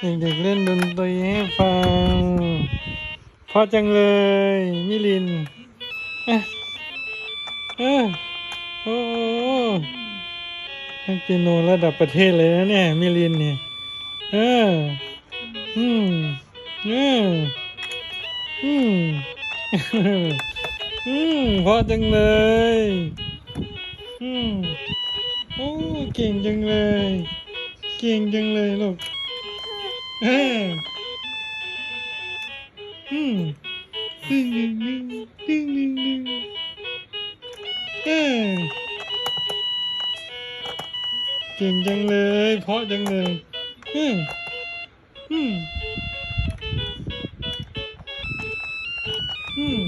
เด็กๆเล่นดนตรีให้ฟังพราะจังเลยมิลินเอะเออโอ้โหนักเปียโนระดับประเทศเลยนะเนี่ยมิลินเนี่ยเอออืมเอออืมอืมพราะจังเลยอืมโอ้เก่งจังเลย เก่งจังเลยลูก อออืมดึงดึงดึงดึงดึงดึงเออเก่งจังเลย เพราะจังเลยอืมอืมอืม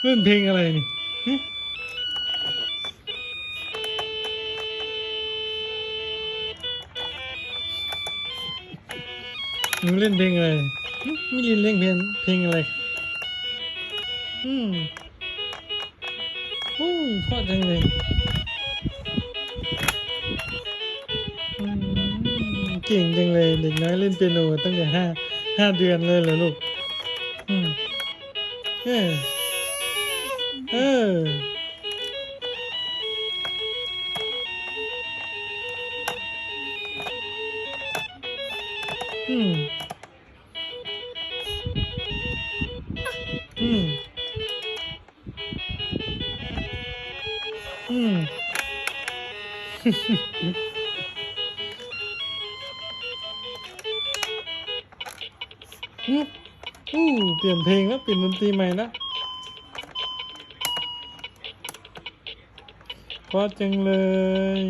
เล่นเพลงอะไรนี่ หนูเล่นเพลงอะไรหึมิลินเล่นเพลงเพลงอะไร อืมโอ้ยเพราะจังเลยอืมเก่งจังเลย เด็กน้อยเล่นเปียโนตั้งแต่ห้าห้าเดือนเลยเหรอลูก อืม เออเออ อืม อืม อืม อู้เปลี่ยนเพลงแล้วเปลี่ยนดนตรีใหม่แล้วเพราะจังเลย